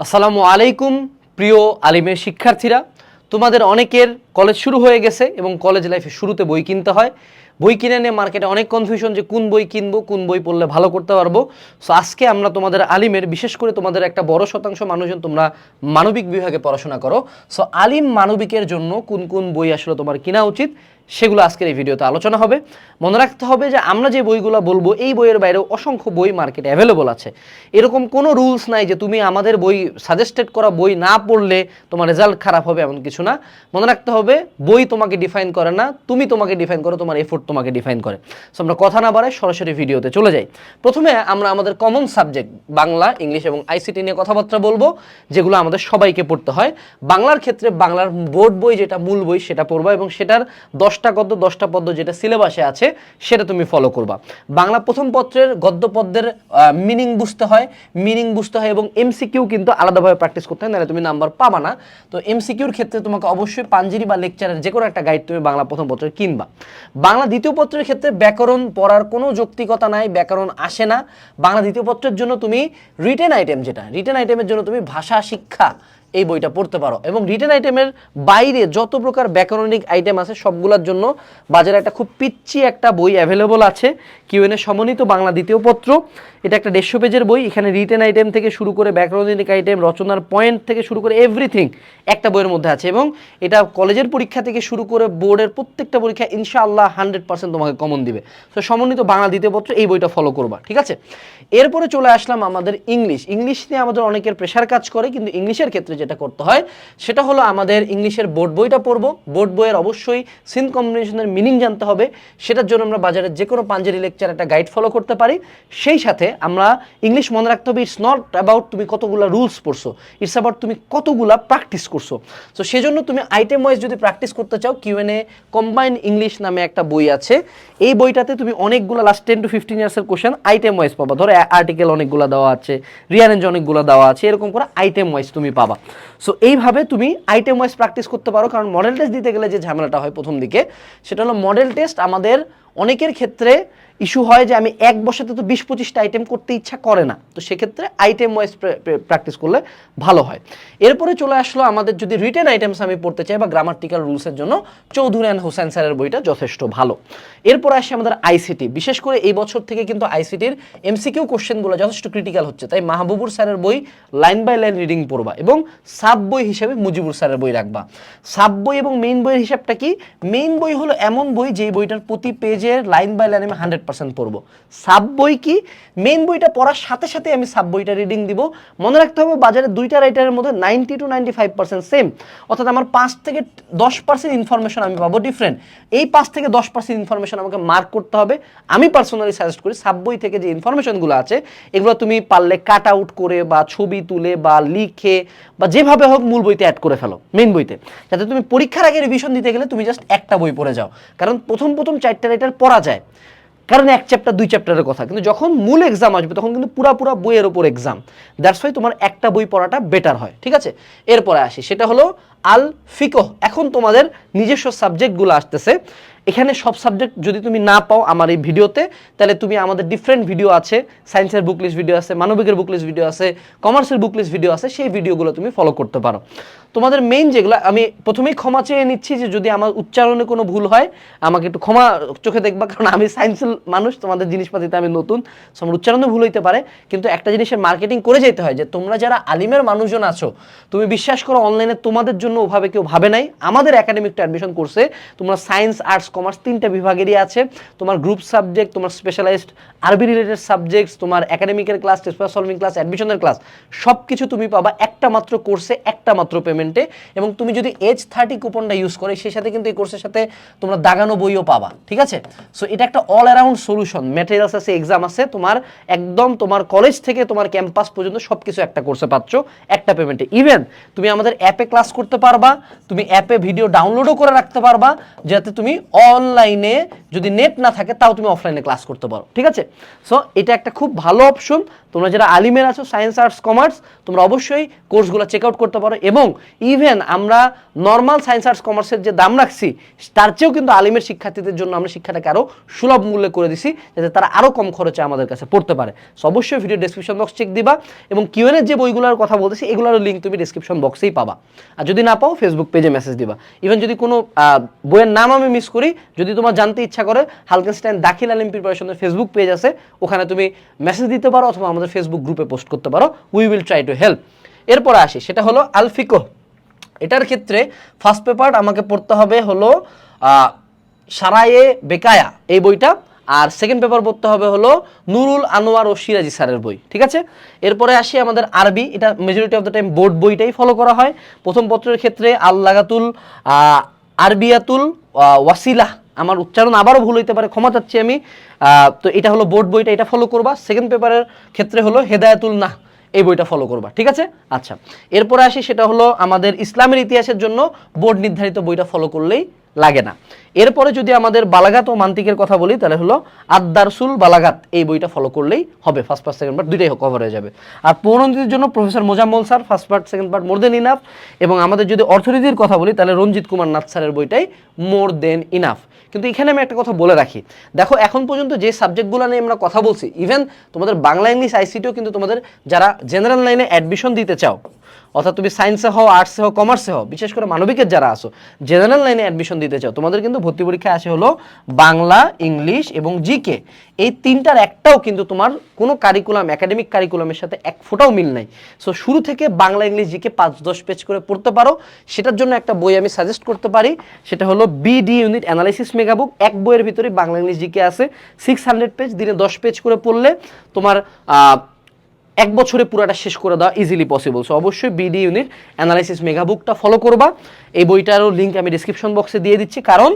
আসসালামু আলাইকুম, প্রিয় আলিমের শিক্ষার্থীরা। তোমাদের অনেকের কলেজ শুরু হয়ে গেছে এবং কলেজ লাইফে শুরুতে বই কিনতে হয়। বই কিনে নিয়ে মার্কেটে অনেক কনফিউশন যে কোন বই কিনবো, কোন বই পড়লে ভালো করতে পারব। সো আজকে আমরা তোমাদের আলিমের, বিশেষ করে তোমাদের একটা বড় শতাংশ মানুষজন, তোমরা মানবিক বিভাগে পড়াশোনা করো। সো আলিম মানবিকের জন্য কোন কোন বই আসলে তোমার কিনা উচিত? সেগুলো আজকের এই ভিডিওতে আলোচনা হবে। মনে রাখতে হবে যে আমরা যে বইগুলো বলব, এই বইয়ের বাইরেও অসংখ্য বই মার্কেটে অ্যাভেলেবল আছে। এরকম কোনো রুলস নাই যে তুমি আমাদের বই সাজেস্টেড করা বই না পড়লে তোমার রেজাল্ট খারাপ হবে এমন কিছু না। মনে রাখতে হবে, বই তোমাকে ডিফাইন করে না, তুমি তোমাকে ডিফাইন করো, তোমার এফোর্ট তোমাকে ডিফাইন করে। সো আমরা কথা না বাড়াই সরাসরি ভিডিওতে চলে যাই। প্রথমে আমরা আমাদের কমন সাবজেক্ট বাংলা, ইংলিশ এবং আইসিটি নিয়ে কথাবার্তা বলব, যেগুলো আমাদের সবাইকে পড়তে হয়। বাংলার ক্ষেত্রে বাংলার বোর্ড বই যেটা মূল বই সেটা পড়ব এবং সেটার দশটা গদ্য, দশটা পদ্য যেটা সিলেবাসে আছে, সেটা তুমি ফলো করবা। বাংলা প্রথম পত্রের গদ্য পদ্যের মিনিং বুঝতে হয় মিনিং বুঝতে হয় এবং এমসিকিউ কিন্তু আলাদাভাবে প্র্যাকটিস করতে হয়, নাহলে তুমি নাম্বার পাবা না। তো এমসিকিউর ক্ষেত্রে তোমাকে অবশ্যই পাঞ্জিরি বা লেকচারের যে কোনো একটা গাইড তুমি বাংলা প্রথম পত্রের কিনবা। বাংলা দ্বিতীয় পত্রের ক্ষেত্রে ব্যাকরণ পড়ার কোনো যৌক্তিকতা নাই, ব্যাকরণ আসে না। বাংলা দ্বিতীয় পত্রের জন্য তুমি রিটেন আইটেম যেটা রিটেন আইটেমের জন্য তুমি ভাষা, শিক্ষা এই বইটা পড়তে পারো। এবং রিটেন আইটেমের বাইরে যত প্রকার ব্যাকরণিক আইটেম আছে, সবগুলোর জন্য বাজারে একটা খুব পিচ্ছি একটা বই অ্যাভেলেবল আছে। কিউএনএ সমন্বিত বাংলা দ্বিতীয় পত্র। এটা একটা দেড়শো পেজের বই। এখানে রিটেন আইটেম থেকে শুরু করে ব্যাকরণিক আইটেম রচনার পয়েন্ট থেকে শুরু করে এভরিথিং একটা বইয়ের মধ্যে আছে। এবং এটা কলেজের পরীক্ষা থেকে শুরু করে বোর্ডের প্রত্যেকটা পরীক্ষা ইনশাআল্লাহ হান্ড্রেড পার্সেন্ট তোমাকে কমন দিবে। তো সমন্বিত বাংলা দ্বিতীয় পত্র এই বইটা ফলো করবা, ঠিক আছে? এরপরে চলে আসলাম আমাদের ইংলিশ ইংলিশ নিয়ে আমাদের অনেকের প্রেশার কাজ করে, কিন্তু ইংলিশের ক্ষেত্রে যেটা করতে হয়, সেটা হলো আমাদের ইংলিশের বোর্ড বইটা পড়ব। বোর্ড বইয়ের অবশ্যই সিন কম্বিনেশনের মিনিং জানতে হবে। সেটার জন্য আমরা বাজারের যে কোনো পাঞ্জারি লেকচার একটা গাইড ফলো করতে পারি। সেই সাথে আমরা ইংলিশ মনে রাখতে হবে ইটস নট অ্যাবাউট তুমি কতগুলা রুলস পড়ছো ইটস অ্যাবাউট তুমি কতগুলা প্র্যাকটিস করছ। সো সেজন্য তুমি আইটেম ওয়াইজ যদি প্র্যাকটিস করতে চাও কিউএনএ কম্বাইন ইংলিশ নামে একটা বই আছে। এই বইটাতে তুমি অনেকগুলো লাস্ট টেন টু ফিফটিন ইয়ার্সের কোশ্চেন আইটেম ওয়াইজ পাবা। ধরো আর্টিকেল অনেকগুলো দেওয়া আছে রিয়ারেঞ্জ অনেকগুলো দেওয়া আছে, এরকম করে আইটেম ওয়াইজ তুমি পাবা। সো এইভাবে তুমি আইটেম ওয়াইজ প্র্যাকটিস করতে পারো, কারণ মডেল টেস্ট দিতে গেলে যে ঝামেলাটা হয় প্রথম দিকে, সেটা হলো মডেল টেস্ট আমাদের অনেকের ক্ষেত্রে ইস্যু হয় যে আমি এক বসাতে তো বিশ পঁচিশটা আইটেম করতে ইচ্ছা করে না। তো সেক্ষেত্রে আইটেম ওয়াইজ প্র্যাকটিস করলে ভালো হয়। এরপরে চলে আসলো আমাদের যদি রিটেন আইটেমস আমি পড়তে চাই বা গ্রামাটিক্যাল রুলসের জন্য, চৌধুরী অ্যান্ড হোসেন স্যারের বইটা যথেষ্ট ভালো। এরপর আসে আমাদের আইসিটি বিশেষ করে এই বছর থেকে কিন্তু আইসিটির এমসিকিউ কোশ্চেনগুলো যথেষ্ট ক্রিটিক্যাল হচ্ছে। তাই মাহবুবুর স্যারের বই লাইন বাই লাইন রিডিং পড়বা এবং সাব বই হিসেবে মুজিবুর স্যারের বই রাখবা। সাব বই এবং মেইন বইয়ের হিসাবটা কি? মেইন বই হলো এমন বই যেই বইটার প্রতি পেজের লাইন বাই লাইন আমি হান্ড্রেড পার্সেন্ট পড়ব। সাব বই কি? মেইন বইটা পড়ার সাথে সাথে আমি সাব বইটা রিডিং দিব। মনে রাখতে হবে বাজারে দুইটা রাইটারের মধ্যে ninety to ninety five percent same অর্থাৎ আমার পাঁচ থেকে দশ পার্সেন্ট ইনফরমেশন আমি পাবো ডিফারেন্ট এই পাঁচ থেকে দশ পার্সেন্ট ইনফরমেশন আমাকে মার্ক করতে হবে। আমি পার্সোনালি সাজেস্ট করি, সাব বই থেকে যে ইনফরমেশনগুলো আছে, এগুলো তুমি পারলে কাট আউট করে বা ছবি তুলে বা লিখে বা যেভাবে হোক মূল বইতে অ্যাড করে ফেলো মেন বইতে। যাতে তুমি পরীক্ষার আগে রিভিশন দিতে গেলে তুমি জাস্ট একটা বই পড়ে যাও। কারণ প্রথম প্রথম চারটা রাইটার পড়া যায়। কারণ এক চ্যাপ্টার দুই চ্যাপ্টারের কথা। কিন্তু যখন মূল এক্সাম আসবে, তখন কিন্তু পুরা পুরা বইয়ের ওপর এক্সাম দ্যাটস ওয়াই তোমার একটা বই পড়াটা বেটার হয়, ঠিক আছে? এরপরে আসি, সেটা হলো আল ফিকো এখন তোমাদের নিজস্ব সাবজেক্টগুলো আসতেছে। এখানে সব সাবজেক্ট যদি তুমি না পাও আমার এই ভিডিওতে, তাহলে তুমি আমাদের ডিফারেন্ট ভিডিও আছে সায়েন্সের বুক লিস্ট ভিডিও আছে, মানবিকের বুক লিস্ট ভিডিও আছে কমার্সের বুক লিস্ট ভিডিও আছে, সেই ভিডিওগুলো তুমি ফলো করতে পারো। তোমাদের মেইন যেগুলো, আমি প্রথমেই ক্ষমা চেয়ে নিচ্ছি যে যদি আমার উচ্চারণে কোনো ভুল হয়, আমাকে একটু ক্ষমা চোখে দেখবা, কারণ আমি সায়েন্সের মানুষ, তোমাদের জিনিসপাতিতে আমি নতুন আমার উচ্চারণে ভুল হইতে পারে। কিন্তু একটা জিনিসের মার্কেটিং করে যেতে হয় যে তোমরা যারা আলিমের মানুষজন আছো, তুমি বিশ্বাস করো অনলাইনে তোমাদের জন্য ওভাবে কেউ ভাবে নাই। আমাদের একাডেমিকটা অ্যাডমিশন করছে তোমরা সায়েন্স আর্টস কমার্স তিনটা বিভাগেরই আছে। তোমার গ্রুপ সাবজেক্ট তোমার স্পেশালাইজড আরবি রিলেটেড সাবজেক্টস তোমার একাডেমিকের ক্লাস টেস্ট সলভিং ক্লাস অ্যাডমিশনের ক্লাস সব কিছু তুমি পাবা একটা মাত্র কোর্সে একটা মাত্র পেমেন্টে এবং তুমি যদি এজ থার্টি কুপনটা ইউজ করে, সেই সাথে কিন্তু এই কোর্সের সাথে তোমরা দাগানো বইও পাবা, ঠিক আছে? সো এটা একটা অল অ্যারাউন্ড সলিউশন ম্যাটেরিয়ালস আছে এক্সাম আছে, তোমার একদম তোমার কলেজ থেকে তোমার ক্যাম্পাস পর্যন্ত সব কিছু একটা কোর্সে পাচ্ছ, একটা পেমেন্টে ইভেন তুমি আমাদের অ্যাপে ক্লাস করতে পারবা তুমি অ্যাপে ভিডিও ডাউনলোডও করে রাখতে পারবা যাতে তুমি অনলাইনে যদি নেট না থাকে, তাও তুমি অফলাইনে ক্লাস করতে পারো। ঠিক আছে? সো এটা একটা খুব ভালো অপশন তোমরা যারা আলিমের আছো সায়েন্স আর্টস কমার্স তোমরা অবশ্যই কোর্সগুলো চেক আউট করতে পারো এবং ইভেন আমরা নর্মাল সায়েন্স আর্টস কমার্সের যে দাম রাখছি, তার চেয়েও কিন্তু আলিমের শিক্ষার্থীদের জন্য আমরা শিক্ষাটাকে আরও সুলভ মূল্যে করে দিছি, যাতে তারা আরও কম খরচে আমাদের কাছে পড়তে পারে। সো অবশ্যই ভিডিও ডিসক্রিপশন বক্স চেক দিবা এবং কিউএনের যে বইগুলোর কথা বলতেছি এগুলোর লিঙ্ক তুমি ডিসক্রিপশন বক্সেই পাবা। আর যদি না পাও ফেসবুক পেজে মেসেজ দিবা। ইভেন যদি কোনো বইয়ের নাম আমি মিস করি, যদি তোমার জানতে ইচ্ছা করে হালকেনস্টাইন দাখিল আলিম প্রিপারেশনের ফেসবুক পেজ আছে। ওখানে তুমি মেসেজ দিতে পারো অথবা আমাদের ফেসবুক গ্রুপে পোস্ট করতে পারো। We will try to help এরপরে আসি, সেটা হলো আলফিকো এটার ক্ষেত্রে ফার্স্ট পেপার আমাকে পড়তে হবে হলো সারায়ে বেকায়া এই বইটা। আর সেকেন্ড পেপার পড়তে হবে হলো নুরুল আনোয়ার ও সিরাজি স্যারের বই, ঠিক আছে? এরপরে আসি আমাদের আরবি। এটা majority of the time board বইটাই ফলো করা হয়। প্রথম পত্রের ক্ষেত্রে আল্লাগাতুল আরবিয়াতুল ওয়াসিলা আমার উচ্চারণ আবারও ভুল হইতে পারে, ক্ষমা চাচ্ছি আমি। তো এটা হলো বোর্ড বইটা, এটা ফলো করবা। সেকেন্ড পেপারের ক্ষেত্রে হলো হেদায়তুল না এই বইটা ফলো করবা, ঠিক আছে? আচ্ছা এরপরে আসি, সেটা হলো আমাদের ইসলামের ইতিহাসের জন্য বোর্ড নির্ধারিত বইটা ফলো করলেই লাগে না। এরপরে যদি আমাদের বালাগাত ও মান্তিকের কথা বলি, তাহলে হলো আদারসুল বালাগাত এই বইটা ফলো করলেই হবে। ফার্স্ট পার্ট সেকেন্ড পার্ট দুইটাই কভার হয়ে যাবে। আর পৌরনীতির জন্য professor Mozammel sir first part second part more than enough এবং আমাদের যদি অর্থনীতির কথা বলি, তাহলে রঞ্জিত কুমার নাথ স্যারের বইটাই মোর দেন ইনাফ কিন্তু এখানে আমি একটা কথা বলে রাখি। দেখো, এখন পর্যন্ত যে সাবজেক্টগুলো নিয়ে আমরা কথা বলছি ইভেন তোমাদের বাংলা, ইংলিশ আইসিটিও কিন্তু তোমাদের যারা জেনারেল লাইনে অ্যাডমিশন দিতে চাও অর্থাৎ তুমি সায়েন্সে হও আর্টসে হও কমার্সে হও, বিশেষ করে মানবিকের যারা আসো জেনারেল লাইনে অ্যাডমিশন দিতে চাও, তোমাদের কিন্তু ভর্তি পরীক্ষায় আসে হলো বাংলা, ইংলিশ এবং জিকে এই তিনটার একটাও কিন্তু তোমার কোনো কারিকুলাম একাডেমিক কারিকুলামের সাথে এক ফোঁটাও মিল নাই। সো শুরু থেকে বাংলা, ইংলিশ জিকে পাঁচ দশ পেজ করে পড়তে পারো। সেটার জন্য একটা বই আমি সাজেস্ট করতে পারি, সেটা হলো বিডি ইউনিট অ্যানালাইসিস মেগাবুক এক বইয়ের ভিতরে বাংলা, ইংলিশ জিকে আছে। সিক্স হান্ড্রেড পেজ দিনে দশ পেজ করে পড়লে তোমার এক বছরে পুরাটা শেষ করে দেওয়া ইজিলি পসিবল সো অবশ্যই বিডি ইউনিট অ্যানালাইসিস মেগা বুকটা ফলো করবা। এই বইটারও লিঙ্ক আমি ডিসক্রিপশন বক্সে দিয়ে দিচ্ছি। কারণ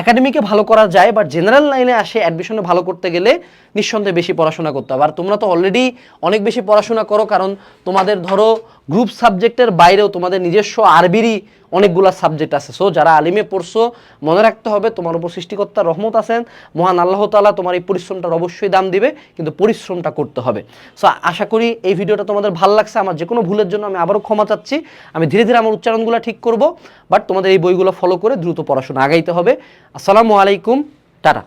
একাডেমিকে ভালো করা যায় বাট জেনারেল লাইনে আসে অ্যাডমিশনে ভালো করতে গেলে নিঃসন্দেহে বেশি পড়াশোনা করতে হবে। আর তোমরা তো অলরেডি অনেক বেশি পড়াশোনা করো, কারণ তোমাদের ধরো গ্রুপ সাবজেক্টের বাইরেও তোমাদের নিজস্ব আরবিরই অনেকগুলা সাবজেক্ট আছে। সো যারা আলিমে পড়ছো, মনে রাখতে হবে তোমার উপর সৃষ্টিকর্তার রহমত আছেন। মহান আল্লাহ তাআলা তোমার এই পরিশ্রমটার অবশ্যই দাম দিবে, কিন্তু পরিশ্রমটা করতে হবে। সো আশা করি এই ভিডিওটা তোমাদের ভালো লাগছে। আমার যে কোনো ভুলের জন্য আমি আবারও ক্ষমা চাচ্ছি। আমি ধীরে ধীরে আমার উচ্চারণগুলো ঠিক করব বাট তোমাদের এই বইগুলো ফলো করে দ্রুত পড়াশোনা আগাইতে হবে। আসসালামু আলাইকুম, টাটা।